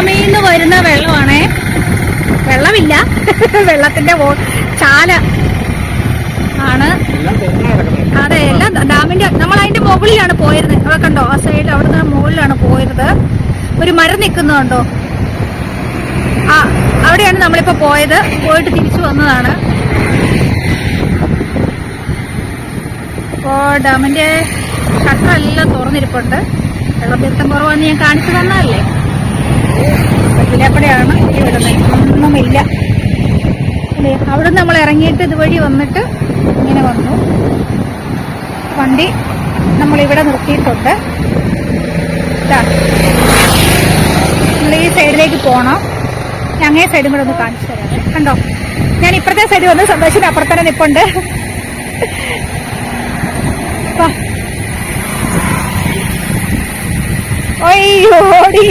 ഡാമിൽ നിന്ന് വരുന്ന വെള്ളമാണേ. വെള്ളമില്ല. വെള്ളത്തിന്റെ ചാല ആണ്. അതെ എല്ലാം ഡാമിന്റെ നമ്മൾ അതിന്റെ മുകളിലാണ് പോയിരുന്നത് അവിടെ കണ്ടോ? ആ സൈഡിൽ അവിടുന്ന് മുകളിലാണ് പോയത് ഒരു മരം നിൽക്കുന്നുണ്ടോ ആ അവിടെയാണ് നമ്മളിപ്പോ പോയത്. പോയിട്ട് തിരിച്ചു വന്നതാണ്. അപ്പോ ഡാമിന്റെ ഷട്ടർ എല്ലാം തുറന്നിരിപ്പുണ്ട്. വെള്ളത്തീർത്ഥം കുറവാന്ന് ഞാൻ കാണിച്ചു തന്നതല്ലേ? ഇതിലെപ്പടെയാണ് ഈ വിടുന്നത്. ഒന്നുമില്ല. അല്ലേ അവിടെ നമ്മൾ ഇറങ്ങിയിട്ട് ഇതുവഴി വന്നിട്ട് ഇങ്ങനെ വന്നു. വണ്ടി നമ്മളിവിടെ നിർത്തിയിട്ടുണ്ട്. നമ്മൾ ഈ സൈഡിലേക്ക് പോകണം ഞങ്ങേ സൈഡും കൂടെ ഒന്ന് കാണിച്ചു തരാം. കണ്ടോ? ഞാൻ ഇപ്പുറത്തെ സൈഡ് വന്ന് സന്തോഷിന് അപ്പുറത്തന്നെ നിപ്പുണ്ട്. ഓടി.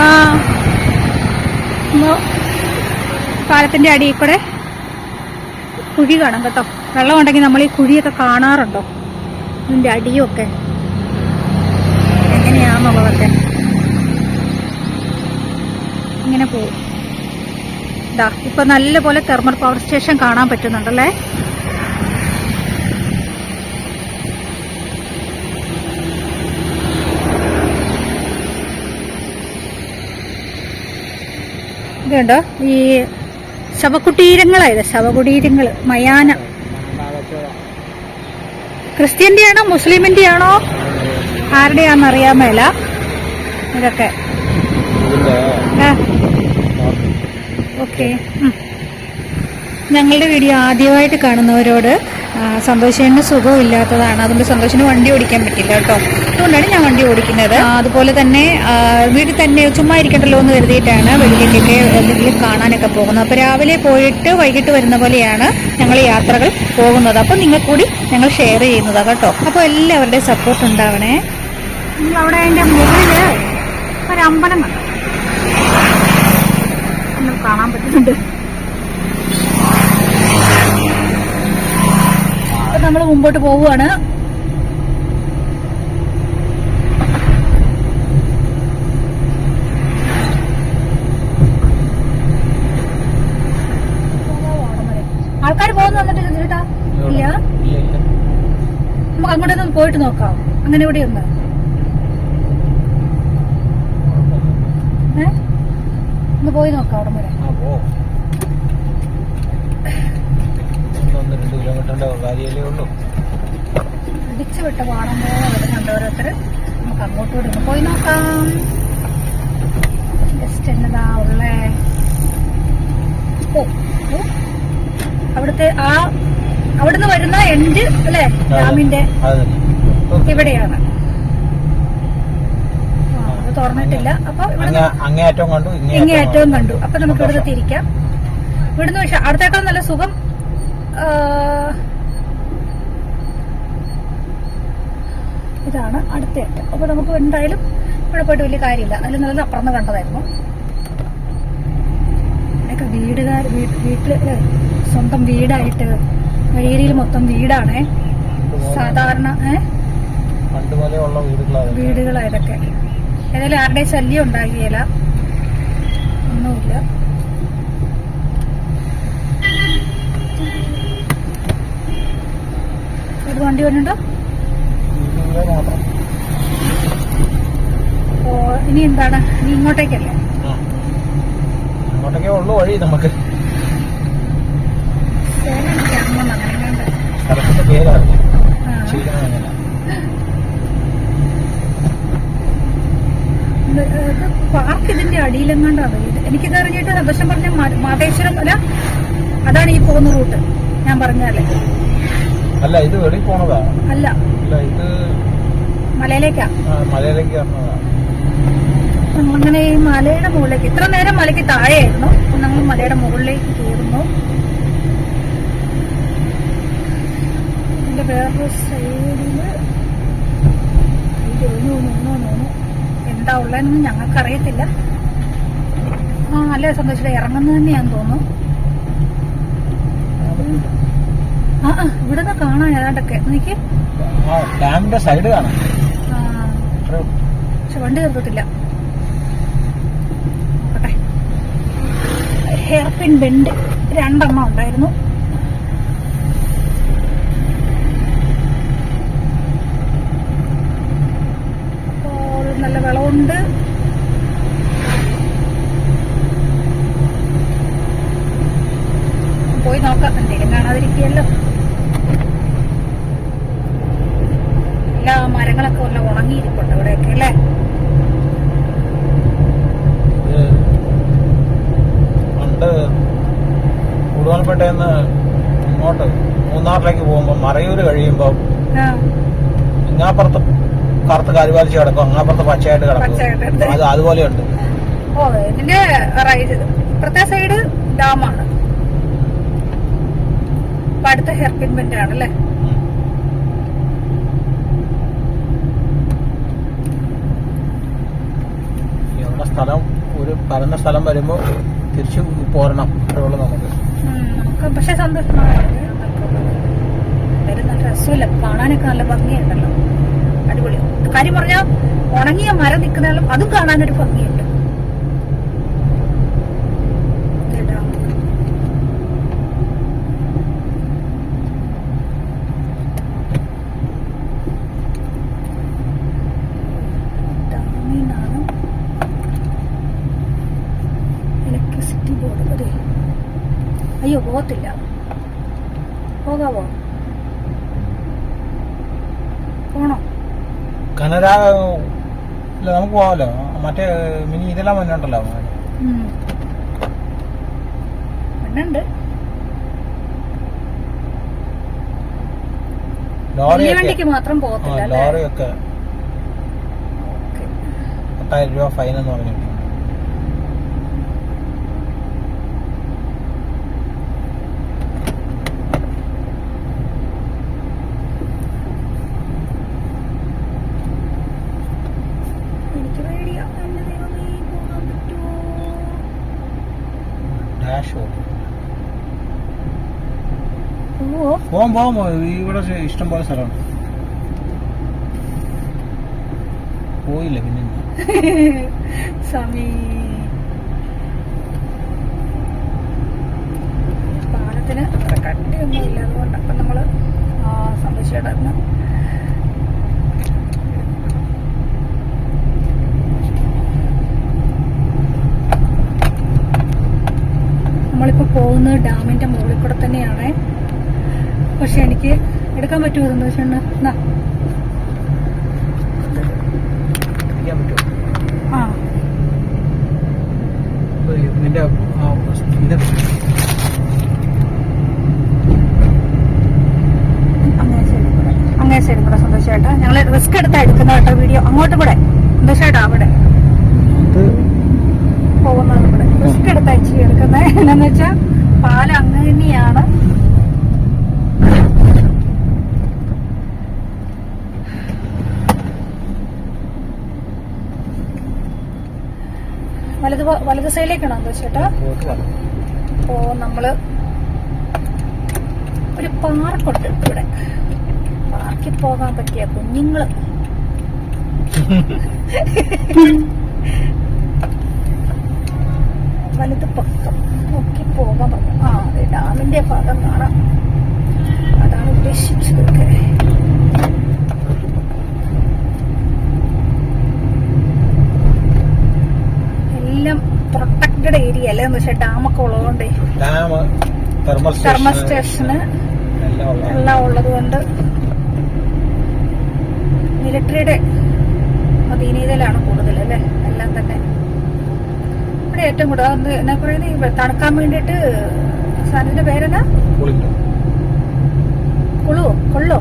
ആ പാലത്തിന്റെ അടിയിൽ കൂടെ കുഴി കാണാം കേട്ടോ. വെള്ളം ഉണ്ടെങ്കിൽ നമ്മൾ ഈ കുഴിയൊക്കെ കാണാറുണ്ടോ? ഇതിന്റെ അടിയൊക്കെ. എങ്ങനെയാന്നുള്ളതൊക്കെ. ഇങ്ങനെ പോകും ഇതാ ഇപ്പൊ നല്ലപോലെ തെർമൽ പവർ സ്റ്റേഷൻ കാണാൻ പറ്റുന്നുണ്ടല്ലേ? ഇതുണ്ടോ? ഈ ശവകുടീരങ്ങളായത് ശവകുടീരങ്ങൾ മയാന. ക്രിസ്ത്യന്റെ ആണോ മുസ്ലിമിന്റെ ആണോ ആരുടെയാണെന്ന് അറിയാൻ മേല ഇതൊക്കെ ഓക്കെ ഞങ്ങളുടെ വീഡിയോ ആദ്യമായിട്ട് കാണുന്നവരോട് ആ, സന്തോഷേന് സുഖമില്ലാത്തതാണ്. അതുകൊണ്ട് സന്തോഷിന് വണ്ടി ഓടിക്കാൻ പറ്റില്ല കേട്ടോ. അതുകൊണ്ടാണ് ഞാൻ വണ്ടി ഓടിക്കുന്നത്. അതുപോലെ തന്നെ വീട്ടിൽ തന്നെ ചുമ്മാ ഇരിക്കണ്ടല്ലോ എന്ന് കരുതിയിട്ടാണ് വെളിയിലേക്കൊക്കെ എന്തെങ്കിലും കാണാനൊക്കെ പോകുന്നത്. അപ്പോൾ രാവിലെ പോയിട്ട് വൈകിട്ട് വരുന്ന പോലെയാണ് ഞങ്ങൾ യാത്രകൾ പോകുന്നത്. അപ്പോൾ നിങ്ങൾ കൂടി ഞങ്ങൾ ഷെയർ ചെയ്യുന്നതാണ് കേട്ടോ. അപ്പോൾ എല്ലാവരുടെയും സപ്പോർട്ട് ഉണ്ടാവണേ. അവിടെ എന്റെ മുകളിൽ ഒരു അമ്പലം കാണാൻ പറ്റുന്നുണ്ട്. നമ്മൾ മുമ്പോട്ട് പോവുകയാണ്. ആൾക്കാർ പോകുന്ന വന്നിട്ടില്ല ചേട്ടാ ഇല്ല? നമുക്ക് അങ്ങോട്ടൊന്ന് പോയിട്ട് നോക്കാം. അങ്ങനെ ഇവിടെ ഉണ്ട് ഒന്ന് പോയി നോക്കാം അവിടെ വരെ ഒന്ന് രണ്ട് കിലോമീറ്ററിന്റെ കാര്യമല്ലേ ഉള്ളൂ. ഇടിച്ചു വിട്ട പാടം പോലെ വരുന്നുണ്ട് ഓരോരുത്തർ നമുക്ക് അങ്ങോട്ട് കൂടി ഒന്ന് പോയി നോക്കാം. ജസ്റ്റ് എന്നതാ ഉള്ളേ? ഓ ഓ. അവിടുത്തെ ആ അവിടുന്ന് വരുന്ന എൻഡ് അല്ലേ? ഡാമിന്റെ ഇവിടെയാണ്. തുറന്നിട്ടില്ല. അപ്പൊ ഇവിടെ അങ്ങേ അങ്ങേയറ്റം കണ്ടു കണ്ടു. അപ്പൊ നമുക്ക് ഇവിടുന്ന് തിരിക്കാം. ഇവിടുന്ന് പക്ഷെ അടുത്തേക്കാൾ നല്ല സുഖം ഇതാണ് അടുത്ത ഏറ്റം അപ്പൊ നമുക്ക് എന്തായാലും ഇവിടെ പോയിട്ട് വലിയ കാര്യമില്ല. അതിൽ നല്ല അപ്പുറന്ന് കണ്ടതായിരുന്നു. അതൊക്കെ വീടുകാർ വീട്ടിൽ സ്വന്തം വീടായിട്ട് വഴിയേരിയിൽ മൊത്തം വീടാണേ. സാധാരണ ഏഹ് പണ്ട് പോലെ ഉള്ള വീടുകളാ ഇതൊക്കെ ഏതായാലും ആരുടെയും ശല്യം ഉണ്ടാകിയില്ല ഒന്നുമില്ല വന്നുണ്ടോ ഓ ഇനി എന്താണ്? ഇനി ഇങ്ങോട്ടേക്കല്ലേ? ആ. ഉള്ളു വഴി നമുക്ക്. സ്ഥലത്തിന്റെ പേരാണ്. പാർക്ക് ഇതിന്റെ അടിയിലെങ്ങാണ്ടാണ് എനിക്കിത് അറിഞ്ഞിട്ട് സന്തോഷം പറഞ്ഞ മാതേശ്വരം അല്ല അതാണ് ഈ പോകുന്ന റൂട്ട്. ഞാൻ പറഞ്ഞല്ലേ അല്ല ഇത് വെളിയിൽ പോണതാ? അല്ല. അല്ല ഇത് മലയിലേക്കാ. മലയിലേക്ക് വരണതാ അങ്ങനെ ഈ മലയുടെ മുകളിലേക്ക് ഇത്ര നേരം മലയ്ക്ക് താഴെയായിരുന്നു. നമ്മൾ മലയുടെ മുകളിലേക്ക് കയറുന്നു. ഇതിന്റെ വേറൊരു സൈഡിൽ എന്താ ഉള്ളതെന്നൊന്നും ഞങ്ങൾക്ക് അറിയത്തില്ല ആ അല്ലേ സന്തോഷം ഇറങ്ങുന്നത് തന്നെയാന്ന് തോന്നുന്നു. ആ ഇവിടുന്ന് കാണാൻ ഏതാണ്ടൊക്കെ. എനിക്ക് ഡാമിന്റെ സൈഡ് കാണാം. പക്ഷെ വണ്ടി നോക്കട്ടെ ഹെയർ പിൻ ബെൻഡ് രണ്ടെണ്ണം ഉണ്ടായിരുന്നു. നല്ല വെള്ളമുണ്ട്. പോയി നോക്കാം. എന്തെങ്കിലും കാണാതിരിക്കുകയല്ലോ എല്ലാ മരങ്ങളൊക്കെ വല്ല ഉണങ്ങിയിരിക്കട്ടെ ഇവിടെയൊക്കെ അല്ലേ? പണ്ട് ഇങ്ങോട്ട് മൂന്നാറിലേക്ക് പോകുമ്പോൾ മറയൂര് കഴിയുമ്പോൾ ഇങ്ങാപ്പുറത്ത് കറുത്ത് കാലുപാലിച്ച് കിടക്കും അങ്ങാപ്പുറത്ത് പച്ചയായിട്ട് ഉണ്ട്. കിടക്കും. അത് അതുപോലെയുണ്ട്. ഓ ഇതിന്റെ ഇപ്പുറത്തെ സൈഡ് ഡാമാണ്. അപ്പൊ അടുത്ത ബെൻഡ് ആണല്ലേ ഉം. ഇവിടെ സ്ഥലം ഒരു പരന്ന സ്ഥലം വരുമ്പോൾ തിരിച്ചു പോരണം. അത്രയുള്ളൂ നമുക്ക്. പക്ഷെ സന്തോഷമാണ് നല്ല കാണാനൊക്കെ നല്ല ഭംഗിയുണ്ടല്ലോ. അടിപൊളി. കാര്യം പറഞ്ഞാൽ ഉണങ്ങിയ മരം നിൽക്കുന്നാലും അതും കാണാനൊരു ഭംഗിയുണ്ട്. അയ്യോ പോകത്തില്ല. പോകാവോ? പോണോ? കനരാ ഇല്ല നമുക്ക് പോവാലോ മറ്റേ മിനി ഇതെല്ലാം വന്നിട്ടുണ്ടല്ലോ ഉം. പെണ്ണുണ്ട് വലിയ ലോറിയൊക്കെ വണ്ടിക്ക് മാത്രം പോകത്തില്ല ലോറിയൊക്കെ. പത്തായിരം രൂപ ഫൈൻ എന്ന് എനിക്ക് പേടിയാ എന്റെ ദൈവമേ പോകാൻ പറ്റുമോ ഡാഷ് പോവാം പോവാം. ഇവിടെ ഇഷ്ടം പോലെ സ്ഥലമാണ്. പോയില്ല പിന്നെ സ്വാമി നമ്മളിപ്പോൾ പോകുന്നത് ഡാമിന്റെ മുകളിൽ കൂടെ തന്നെയാണ്. പക്ഷെ എനിക്ക് എടുക്കാൻ പറ്റുമോ സന്തോഷം എന്നാ ആ. ഇപ്പൊ ഇതിന്റെ ആ ഇത് അങ്ങേ സൈഡിൽ കൂടെ. സന്തോഷമായിട്ട് ഞങ്ങൾ റിസ്ക് എടുത്താ എടുക്കുന്ന കേട്ടോ വീഡിയോ അങ്ങോട്ട് കൂടെ. സന്തോഷമായിട്ടാ അവിടെ. പോകുന്നത് കൂടെ. റിസ്ക് എടുത്താ ഇച്ചിരി എടുക്കുന്നത് എന്നാന്ന് വെച്ചാൽ പാലം അങ്ങ് തന്നെയാണ് വലത് സൈഡിലേക്കാണോ പോയിട്ട് അപ്പോ നമ്മൾ ഒരു പാർക്കുണ്ട് ഇവിടെ. പാർക്കിൽ പോകാൻ പറ്റിയ കുഞ്ഞുങ്ങൾ. വലത് പക്കം. നോക്കി പോകാൻ പറ്റും ആ അതെ ഡാമിന്റെ ഭാഗം കാണാം. അതാണ് ഉദ്ദേശിച്ചതൊക്കെ. എല്ലാം പ്രൊട്ടക്റ്റഡ് ഏരിയ അല്ലേ? എന്ന് വെച്ചാൽ ഡാമൊക്കെ ഉള്ളതുകൊണ്ട്. തെർമൽ ഉള്ളതുകൊണ്ട് സ്റ്റേഷന് എല്ലാം ഉള്ള എല്ലാം ഉള്ളത് കൊണ്ട് മിലിറ്ററിയുടെ അധീനതയിലാണ് കൂടുതൽ അല്ലേ? എല്ലാം തന്നെ. ഇവിടെ ഏറ്റവും കൂടുതൽ എന്നാ പറയുന്നത് തണുക്കാൻ വേണ്ടിയിട്ട് സാധനത്തിന്റെ പേരെന്നാ? കുളുവോ കൊള്ളോ?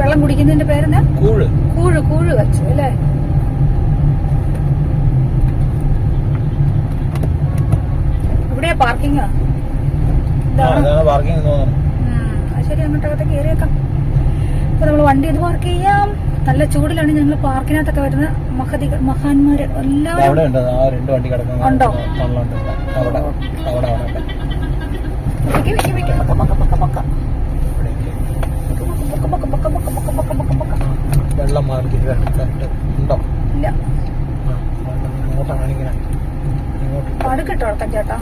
വെള്ളം കുടിക്കുന്നതിന്റെ പേരെന്നാ? കൂഴ്. കൂഴ് കൂഴ് വെച്ചു അല്ലേ? ഇവിടെ പാർക്കിംഗ് ശരി അങ്ങോട്ടകത്ത് കയറിയേക്കാം. അപ്പൊ നമ്മൾ വണ്ടി ഇത് പാർക്ക് ചെയ്യാം. നല്ല ചൂടിലാണ് ഞങ്ങൾ പാർക്കിനകത്തൊക്കെ വരുന്ന മഹതി മഹാന്മാര്. എല്ലാവരും ഉണ്ടോ? വെള്ളം മാറി ഇല്ല. ചേട്ടാ